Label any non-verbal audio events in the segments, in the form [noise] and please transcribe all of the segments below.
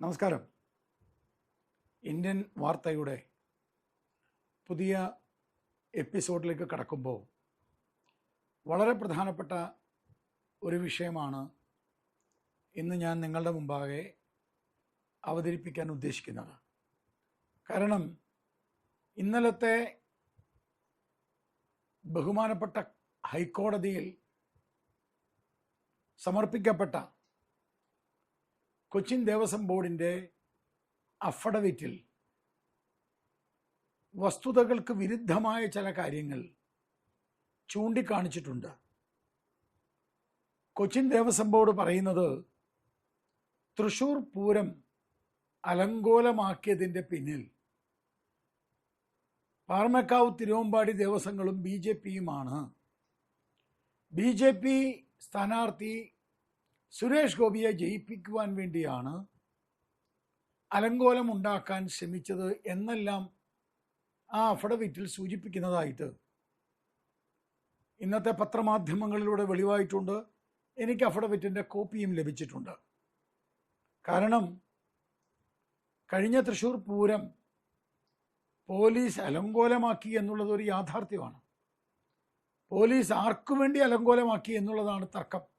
നമസ്കാരം. ഇന്ത്യൻ വാർത്തയുടെ പുതിയ എപ്പിസോഡിലേക്ക് കടക്കുമ്പോൾ വളരെ പ്രധാനപ്പെട്ട ഒരു വിഷയമാണ് ഇന്ന് ഞാൻ നിങ്ങളുടെ മുമ്പാകെ അവതരിപ്പിക്കാൻ ഉദ്ദേശിക്കുന്നത്. കാരണം ഇന്നലത്തെ ബഹുമാനപ്പെട്ട ഹൈക്കോടതിയിൽ സമർപ്പിക്കപ്പെട്ട കൊച്ചിൻ ദേവസ്വം ബോർഡിന്റെ അഫഡവിറ്റിൽ വസ്തുതകൾക്ക് വിരുദ്ധമായ ചില കാര്യങ്ങൾ ചൂണ്ടിക്കാണിച്ചിട്ടുണ്ട്. കൊച്ചിൻ ദേവസ്വം ബോർഡ് പറയുന്നത് തൃശൂർ പൂരം അലങ്കോലമാക്കിയതിന്റെ പിന്നിൽ പാർമക്കാവ് തിരുവമ്പാടി ദേവസ്വങ്ങളും ബി ജെ പിയുമാണ്. ബി ജെ പി സ്ഥാനാർത്ഥി സുരേഷ് ഗോപിയെ ജയിപ്പിക്കുവാൻ വേണ്ടിയാണ് അലങ്കോലം ഉണ്ടാക്കാൻ ശ്രമിച്ചത് എന്നെല്ലാം ആ അഫഡവിറ്റിൽ സൂചിപ്പിക്കുന്നതായിട്ട് ഇന്നത്തെ പത്രമാധ്യമങ്ങളിലൂടെ വെളിവായിട്ടുണ്ട്. എനിക്ക് അഫഡവിറ്റിന്റെ കോപ്പിയും ലഭിച്ചിട്ടുണ്ട്. കാരണം കഴിഞ്ഞ തൃശ്ശൂർ പൂരം പോലീസ് അലങ്കോലമാക്കി എന്നുള്ളത് ഒരു യാഥാർത്ഥ്യമാണ്. പോലീസ് ആർക്കു വേണ്ടി അലങ്കോലമാക്കി എന്നുള്ളതാണ് തർക്കം.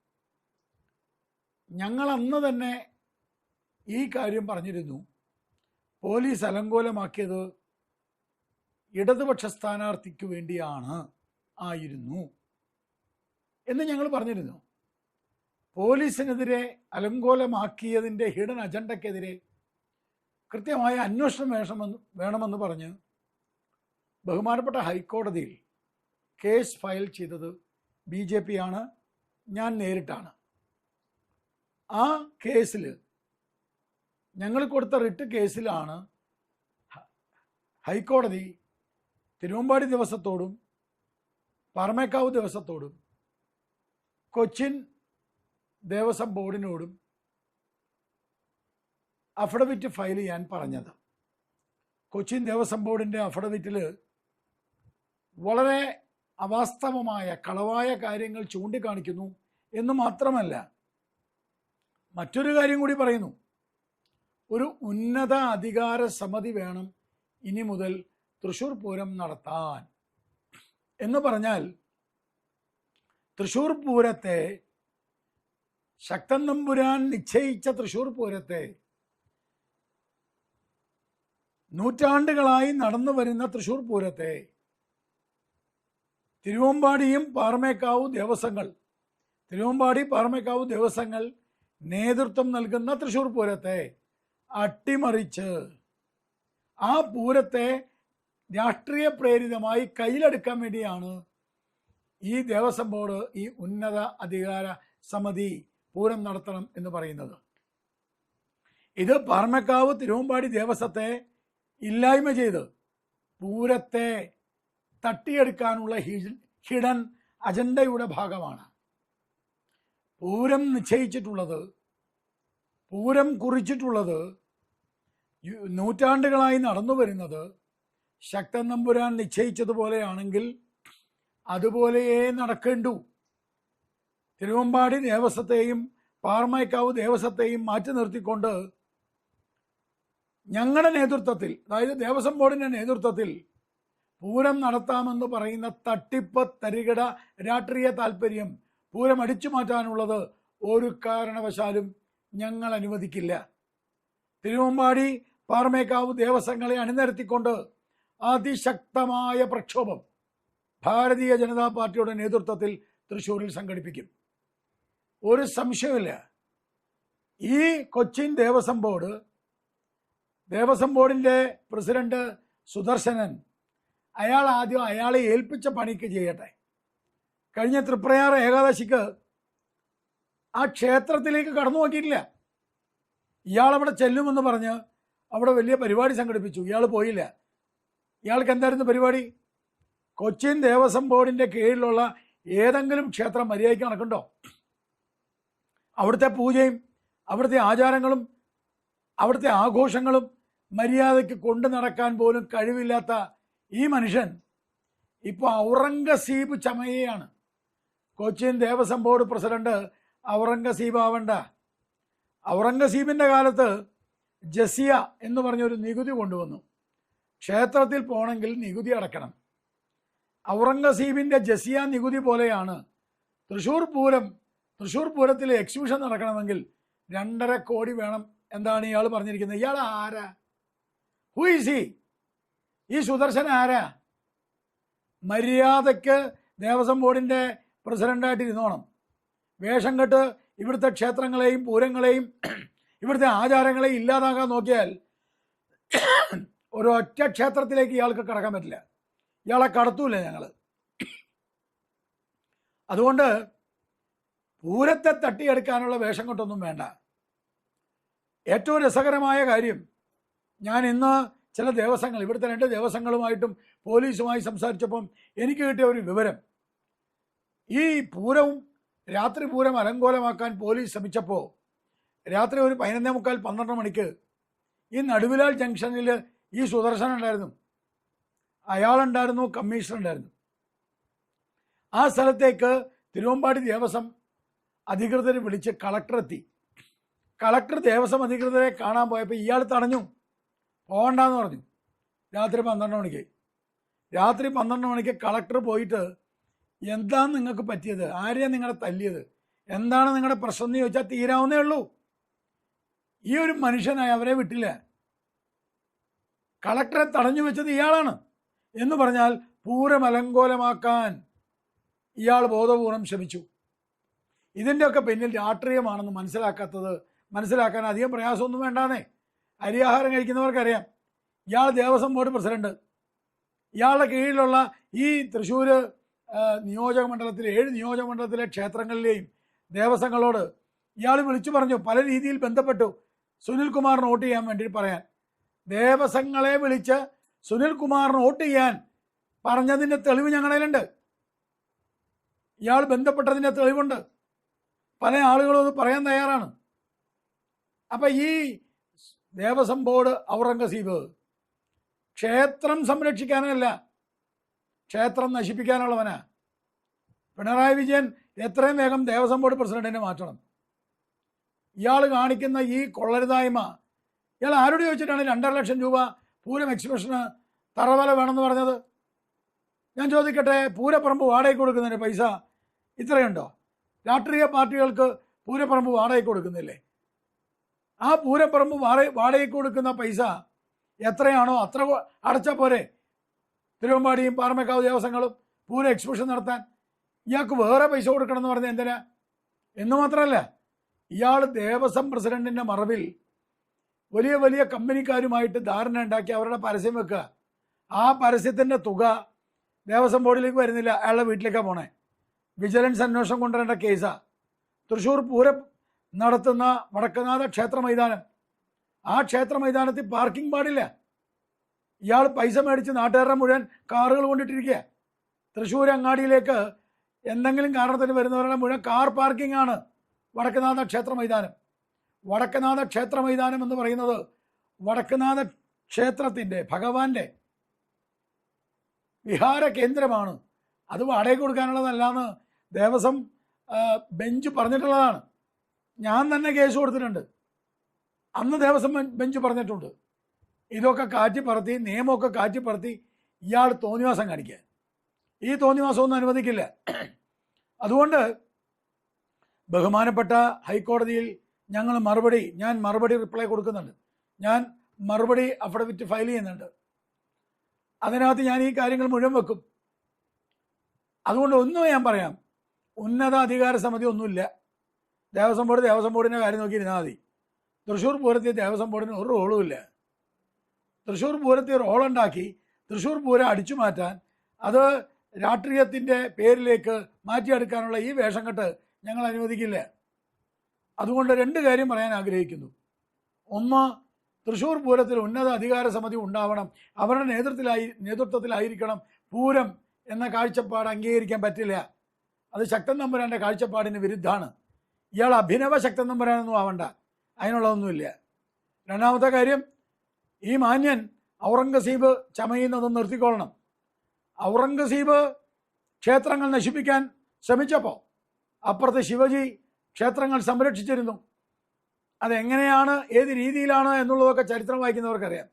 ഞങ്ങൾ അന്ന് തന്നെ ഈ കാര്യം പറഞ്ഞിരുന്നു. പോലീസ് അലങ്കോലമാക്കിയത് ഇടതുപക്ഷ സ്ഥാനാർത്ഥിക്ക് വേണ്ടിയാണ് ആയിരുന്നു എന്ന് ഞങ്ങൾ പറഞ്ഞിരുന്നു. പോലീസിനെതിരെ അലങ്കോലമാക്കിയതിന്റെ ഹിഡൻ അജണ്ടക്കെതിരെ കൃത്യമായ അന്വേഷണം വേണമെന്ന് വേണമെന്ന് പറഞ്ഞ് ബഹുമാനപ്പെട്ട ഹൈക്കോടതിയിൽ കേസ് ഫയൽ ചെയ്തത് ബി ജെ പി ആണ്. ഞാൻ നേരിട്ടാണ്. ആ കേസിൽ ഞങ്ങൾ കൊടുത്ത റിട്ട് കേസിലാണ് ഹൈക്കോടതി തിരുവമ്പാടി ദിവസത്തോടും പറമേക്കാവ് ദിവസത്തോടും കൊച്ചിൻ ദേവസ്വം ബോർഡിനോടും അഫിഡവിറ്റ് ഫയൽ ചെയ്യാൻ പറഞ്ഞത്. കൊച്ചിൻ ദേവസ്വം ബോർഡിന്റെ അഫിഡവിറ്റിൽ വളരെ അവാസ്തവമായ കളവായ കാര്യങ്ങൾ ചൂണ്ടിക്കാണിക്കുന്നു എന്ന് മാത്രമല്ല മറ്റൊരു കാര്യം കൂടി പറയുന്നു. ഒരു ഉന്നത അധികാര സമിതി വേണം ഇനി മുതൽ തൃശൂർ പൂരം നടത്താൻ. എന്ന് പറഞ്ഞാൽ തൃശൂർ പൂരത്തെ ശക്തൻ നമ്പുരാൻ നിശ്ചയിച്ച തൃശൂർ പൂരത്തെ നൂറ്റാണ്ടുകളായി നടന്നു വരുന്ന തൃശൂർ പൂരത്തെ തിരുവമ്പാടിയും പാറമേക്കാവ് ദേവസ്വങ്ങൾ തിരുവമ്പാടി പാറമേക്കാവ് ദേവസ്വങ്ങൾ നേതൃത്വം നൽകുന്ന തൃശൂർ പൂരത്തെ അട്ടിമറിച്ച് ആ പൂരത്തെ രാഷ്ട്രീയ പ്രേരിതമായി കയ്യിലെടുക്കാൻ വേണ്ടിയാണ് ഈ ദേവസ്വം ബോർഡ് ഈ ഉന്നത അധികാര സമിതി പൂരം നടത്തണം എന്ന് പറയുന്നത്. ഇത് പാർമക്കാവ് തിരുവമ്പാടി ദേവസ്വത്തെ ഇല്ലായ്മ ചെയ്ത് പൂരത്തെ തട്ടിയെടുക്കാനുള്ള ഹിഡൻ അജണ്ടയുടെ ഭാഗമാണ്. പൂരം നിശ്ചയിച്ചിട്ടുള്ളത് പൂരം കുറിച്ചിട്ടുള്ളത് നൂറ്റാണ്ടുകളായി നടന്നു വരുന്നത് ശക്തൻ നമ്പുരാൻ നിശ്ചയിച്ചതുപോലെയാണെങ്കിൽ അതുപോലെയേ നടക്കേണ്ടു. തിരുവമ്പാടി ദേവസ്വത്തെയും പാറമേക്കാവ് ദേവസ്വത്തെയും മാറ്റി നിർത്തിക്കൊണ്ട് ഞങ്ങളുടെ നേതൃത്വത്തിൽ അതായത് ദേവസ്വം ബോർഡിന്റെ നേതൃത്വത്തിൽ പൂരം നടത്താമെന്ന് പറയുന്ന തട്ടിപ്പ് തരികിട രാഷ്ട്രീയ താല്പര്യം പൂരം അടിച്ചു മാറ്റാനുള്ളത് ഒരു കാരണവശാലും ഞങ്ങൾ അനുവദിക്കില്ല. തിരുവമ്പാടി പാറമേക്കാവ് ദേവസ്വങ്ങളെ അണിനിരത്തിക്കൊണ്ട് അതിശക്തമായ പ്രക്ഷോഭം ഭാരതീയ ജനതാ പാർട്ടിയുടെ നേതൃത്വത്തിൽ തൃശ്ശൂരിൽ സംഘടിപ്പിക്കും. ഒരു സംശയമില്ല ഈ കൊച്ചിൻ ദേവസ്വം ബോർഡ് ദേവസ്വം ബോർഡിന്റെ പ്രസിഡന്റ് സുദർശനൻ അയാൾ ആദ്യം അയാളെ ഏൽപ്പിച്ച പണിക്ക് ചെയ്യട്ടെ. കഴിഞ്ഞ തൃപ്രയാർ ഏകാദശിക്ക് ആ ക്ഷേത്രത്തിലേക്ക് കടന്നു നോക്കിയിട്ടില്ല. ഇയാളവിടെ ചെല്ലുമെന്ന് പറഞ്ഞ് അവിടെ വലിയ പരിപാടി സംഘടിപ്പിച്ചു. ഇയാൾ പോയില്ല. ഇയാൾക്ക് എന്തായിരുന്നു പരിപാടി? കൊച്ചിൻ ദേവസ്വം ബോർഡിന്റെ കീഴിലുള്ള ഏതെങ്കിലും ക്ഷേത്രം മര്യാദയ്ക്ക് നടക്കുന്നുണ്ടോ അവിടുത്തെ പൂജയും അവിടുത്തെ ആചാരങ്ങളും അവിടുത്തെ ആഘോഷങ്ങളും മര്യാദയ്ക്ക് കൊണ്ടു നടക്കാൻ പോലും കഴിവില്ലാത്ത ഈ മനുഷ്യൻ ഇപ്പോൾ ഔറംഗസീബ് ചമയയാണ്. കൊച്ചിൻ ദേവസ്വം ബോർഡ് പ്രസിഡന്റ് ഔറംഗസീബ് ആവണ്ട. ഔറംഗസീബിന്റെ കാലത്ത് ജസിയ എന്ന് പറഞ്ഞൊരു നികുതി കൊണ്ടുവന്നു. ക്ഷേത്രത്തിൽ പോകണമെങ്കിൽ നികുതി അടക്കണം. ഔറംഗസീബിന്റെ ജസിയ നികുതി പോലെയാണ് തൃശ്ശൂർ പൂരം തൃശ്ശൂർ പൂരത്തിൽ എക്സിബിഷൻ നടക്കണമെങ്കിൽ രണ്ടര കോടി വേണം എന്താണ് ഇയാൾ പറഞ്ഞിരിക്കുന്നത്. ഇയാൾ ആരാ? ഹു ഈസ് ഈ സുദർശൻ ആരാ? മര്യാദയ്ക്ക് ദേവസ്വം ബോർഡിന്റെ പ്രസിഡന്റായിട്ട് ഇരുന്നോണം വേഷം കെട്ട് ഇവിടുത്തെ ക്ഷേത്രങ്ങളെയും പൂരങ്ങളെയും [clears throat] ഇവിടുത്തെ ആചാരങ്ങളെയും ഇല്ലാതാക്കാൻ നോക്കിയാൽ [clears throat] ഒരൊറ്റ ക്ഷേത്രത്തിലേക്ക് ഇയാൾക്ക് കടക്കാൻ പറ്റില്ല. ഇയാളെ കടത്തൂല ഞങ്ങൾ [clears throat] അതുകൊണ്ട് പൂരത്തെ തട്ടിയെടുക്കാനുള്ള വേഷം കൊണ്ടൊന്നും വേണ്ട. ഏറ്റവും രസകരമായ കാര്യം ഞാൻ ഇന്ന് ചില ദേവസ്വങ്ങൾ ഇവിടുത്തെ രണ്ട് ദേവസ്വങ്ങളുമായിട്ടും പോലീസുമായി സംസാരിച്ചപ്പം എനിക്ക് കിട്ടിയ ഒരു വിവരം ഈ പൂരവും രാത്രി പൂരം അലങ്കോലമാക്കാൻ പോലീസ് ശ്രമിച്ചപ്പോൾ രാത്രി ഒരു പതിനൊന്നേ മുക്കാൽ പന്ത്രണ്ട് മണിക്ക് ഈ നടുവിലാൽ ജംഗ്ഷനിൽ ഈ സുദർശൻ ഉണ്ടായിരുന്നു. അയാളുണ്ടായിരുന്നു കമ്മീഷണർ ഉണ്ടായിരുന്നു ആ സ്ഥലത്തേക്ക് തിരുവമ്പാടി ദേവസ്വം അധികൃതർ വിളിച്ച് കളക്ടറെത്തി. കളക്ടർ ദേവസ്വം അധികൃതരെ കാണാൻ പോയപ്പോൾ ഇയാൾ തടഞ്ഞു. പോകണ്ടെന്ന് പറഞ്ഞു. രാത്രി പന്ത്രണ്ട് മണിക്ക്. രാത്രി പന്ത്രണ്ട് മണിക്ക് കളക്ടർ പോയിട്ട് എന്താണ് നിങ്ങൾക്ക് പറ്റിയത്? ആരെയാണ് നിങ്ങളെ തല്ലിയത്? എന്താണ് നിങ്ങളുടെ പ്രശ്നം എന്ന് ചോദിച്ചാൽ തീരാവുന്നേ ഉള്ളൂ. ഈ ഒരു മനുഷ്യനായി അവരെ വിട്ടില്ല. കളക്ടറെ തടഞ്ഞു വെച്ചത് ഇയാളാണ് എന്ന് പറഞ്ഞാൽ പൂരമലങ്കോലമാക്കാൻ ഇയാൾ ബോധപൂർവം ശ്രമിച്ചു. ഇതിന്റെയൊക്കെ പിന്നിൽ രാഷ്ട്രീയമാണെന്ന് മനസ്സിലാക്കാത്തത് മനസ്സിലാക്കാൻ അധികം പ്രയാസമൊന്നും വേണ്ടാന്നേ. അരിയാഹാരം കഴിക്കുന്നവർക്കറിയാം. ഇയാൾ ദേവസ്വം ബോർഡ് പ്രസിഡന്റ്. ഇയാളുടെ കീഴിലുള്ള ഈ തൃശ്ശൂർ നിയോജക മണ്ഡലത്തിലെ ഏഴ് നിയോജക മണ്ഡലത്തിലെ ക്ഷേത്രങ്ങളിലെയും ദേവസ്വങ്ങളോട് ഇയാൾ വിളിച്ചു പറഞ്ഞു പല രീതിയിൽ ബന്ധപ്പെട്ടു. സുനിൽ കുമാറിന് വോട്ട് ചെയ്യാൻ വേണ്ടി പറയാൻ. ദേവസ്വങ്ങളെ വിളിച്ച് സുനിൽ കുമാറിന് വോട്ട് ചെയ്യാൻ പറഞ്ഞതിന്റെ തെളിവ് ഞങ്ങളിലുണ്ട് ഇയാൾ ബന്ധപ്പെട്ടതിന്റെ തെളിവുണ്ട്. പല ആളുകളും അത് പറയാൻ തയ്യാറാണ്. അപ്പം ഈ ദേവസ്വം ബോർഡ് ഔറംഗസീബ് ക്ഷേത്രം സംരക്ഷിക്കാനല്ല ക്ഷേത്രം നശിപ്പിക്കാനുള്ളവനാ പിണറായി വിജയൻ എത്രയും വേഗം ദേവസ്വം ബോർഡ് പ്രസിഡന്റിനെ മാറ്റണം. ഇയാൾ കാണിക്കുന്ന ഈ കൊള്ളരുതായ്മ ഇയാൾ ആരോട് ചോദിച്ചിട്ടാണ് രണ്ടര ലക്ഷം രൂപ പൂരം എക്സിബിഷന് തറവല വേണമെന്ന് പറഞ്ഞത്? ഞാൻ ചോദിക്കട്ടെ പൂരപ്പറമ്പ് വാടകയ്ക്ക് കൊടുക്കുന്നതിന് പൈസ ഇത്രയുണ്ടോ? രാഷ്ട്രീയ പാർട്ടികൾക്ക് പൂരപ്പറമ്പ് വാടകയ്ക്ക് കൊടുക്കുന്നില്ലേ? ആ പൂരപ്പറമ്പ് വാടക വാടകയ്ക്ക് കൊടുക്കുന്ന പൈസ എത്രയാണോ അത്ര അടച്ചാൽ പോരെ. തിരുവമ്പാടിയും പാറമേക്കാവ് ദേവസ്വങ്ങളും പൂര എക്സിബിഷൻ നടത്താൻ ഇയാൾക്ക് വേറെ പൈസ കൊടുക്കണം എന്ന് പറഞ്ഞാൽ എന്തിനാ? എന്ന് മാത്രമല്ല ഇയാൾ ദേവസ്വം പ്രസിഡന്റിന്റെ മറവിൽ വലിയ വലിയ കമ്പനിക്കാരുമായിട്ട് ധാരണ ഉണ്ടാക്കി അവരുടെ പരസ്യം വെക്കുക. ആ പരസ്യത്തിന്റെ തുക ദേവസ്വം ബോർഡിലേക്ക് വരുന്നില്ല അയാളുടെ വീട്ടിലേക്കാണ് പോണേ. വിജിലൻസ് അന്വേഷണം കൊണ്ടുവരേണ്ട കേസാ. തൃശ്ശൂർ പൂരം നടത്തുന്ന വടക്കനാഥ ക്ഷേത്ര മൈതാനം. ആ ക്ഷേത്ര മൈതാനത്തിൽ പാർക്കിംഗ് പാടില്ല. ഇയാൾ പൈസ മേടിച്ച് നാട്ടുകാരുടെ മുഴുവൻ കാറുകൾ കൊണ്ടിട്ടിരിക്കുക. തൃശ്ശൂർ അങ്ങാടിയിലേക്ക് എന്തെങ്കിലും കാരണത്തിന് വരുന്നവരുടെ മുഴുവൻ കാർ പാർക്കിംഗ് ആണ് വടക്കനാഥ ക്ഷേത്ര മൈതാനം. വടക്കനാഥ ക്ഷേത്ര മൈതാനം എന്ന് പറയുന്നത് വടക്കനാഥ ക്ഷേത്രത്തിന്റെ ഭഗവാന്റെ വിഹാര കേന്ദ്രമാണ്. അത് വാടകയ്ക്ക് കൊടുക്കാനുള്ളതല്ലാന്ന് ദേവസ്വം ബെഞ്ച് പറഞ്ഞിട്ടുള്ളതാണ്. ഞാൻ തന്നെ കേസ് കൊടുത്തിട്ടുണ്ട്. അന്ന് ദേവസ്വം ബെഞ്ച് പറഞ്ഞിട്ടുണ്ട്. ഇതൊക്കെ കാറ്റിപ്പറത്തി നിയമമൊക്കെ കാറ്റിപ്പറത്തി ഇയാൾ തോന്നിവാസം കാണിക്കുക ഈ തോന്നിവാസം ഒന്നും അനുവദിക്കില്ല. അതുകൊണ്ട് ബഹുമാനപ്പെട്ട ഹൈക്കോടതിയിൽ ഞങ്ങൾ മറുപടി ഞാൻ മറുപടി റിപ്ലൈ കൊടുക്കുന്നുണ്ട്. ഞാൻ മറുപടി അഫിഡവിറ്റ് ഫയൽ ചെയ്യുന്നുണ്ട്. അതിനകത്ത് ഞാൻ ഈ കാര്യങ്ങൾ മുഴുവൻ വെക്കും. അതുകൊണ്ട് ഒന്നും ഞാൻ പറയാം. ഉന്നത അധികാര സമിതി ഒന്നുമില്ല. ദേവസ്വം ബോർഡ് ദേവസ്വം ബോർഡിന്റെ കാര്യം നോക്കി ഇരുന്നാൽ മതി. തൃശ്ശൂർ പൂരത്തിൽ ദേവസ്വം ബോർഡിന് ഒരു റോളും ഇല്ല. തൃശ്ശൂർ പൂരത്തെ റോളുണ്ടാക്കി തൃശ്ശൂർ പൂരം അടിച്ചു മാറ്റാൻ അത് രാഷ്ട്രീയത്തിന്റെ പേരിലേക്ക് മാറ്റിയെടുക്കാനുള്ള ഈ വേഷം കെട്ട് ഞങ്ങൾ അനുവദിക്കില്ല. അതുകൊണ്ട് രണ്ട് കാര്യം പറയാൻ ആഗ്രഹിക്കുന്നു. ഒന്ന് തൃശ്ശൂർ പൂരത്തിൽ ഉന്നത അധികാര സമിതി ഉണ്ടാവണം. അവരുടെ നേതൃത്വത്തിലായി നേതൃത്വത്തിലായിരിക്കണം പൂരം എന്ന കാഴ്ചപ്പാട് അംഗീകരിക്കാൻ പറ്റില്ല. അത് ശക്തൻ നമ്പുരാന്റെ കാഴ്ചപ്പാടിന് വിരുദ്ധമാണ്. ഇയാൾ അഭിനവ ശക്തൻ നമ്പുരാനൊന്നും ആവണ്ട. അതിനുള്ളതൊന്നുമില്ല. രണ്ടാമത്തെ കാര്യം ഈ മാന്യൻ ഔറംഗസീബ് ചമയുന്നത് നിർത്തിക്കൊള്ളണം. ഔറംഗസീബ് ക്ഷേത്രങ്ങൾ നശിപ്പിക്കാൻ ശ്രമിച്ചപ്പോൾ അപ്പുറത്ത് ശിവജി ക്ഷേത്രങ്ങൾ സംരക്ഷിച്ചിരുന്നു. അതെങ്ങനെയാണ് ഏത് രീതിയിലാണ് എന്നുള്ളതൊക്കെ ചരിത്രം വായിക്കുന്നവർക്കറിയാം.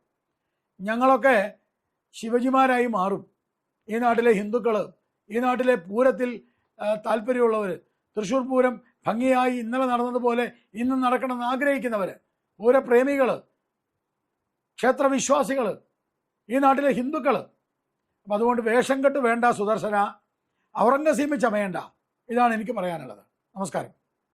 ഞങ്ങളൊക്കെ ശിവജിമാരായി മാറും. ഈ നാട്ടിലെ ഹിന്ദുക്കൾ ഈ നാട്ടിലെ പൂരത്തിൽ താല്പര്യമുള്ളവർ തൃശ്ശൂർ പൂരം ഭംഗിയായി ഇന്നലെ നടന്നതുപോലെ ഇന്നും നടക്കണമെന്ന് ആഗ്രഹിക്കുന്നവർ പൂരപ്രേമികൾ ക്ഷേത്രവിശ്വാസികൾ ഈ നാട്ടിലെ ഹിന്ദുക്കൾ അപ്പം അതുകൊണ്ട് വേഷം കെട്ട് വേണ്ട സുദർശന ഔറംഗസീബ് ചമയണ്ട. ഇതാണ് എനിക്ക് പറയാനുള്ളത്. നമസ്കാരം.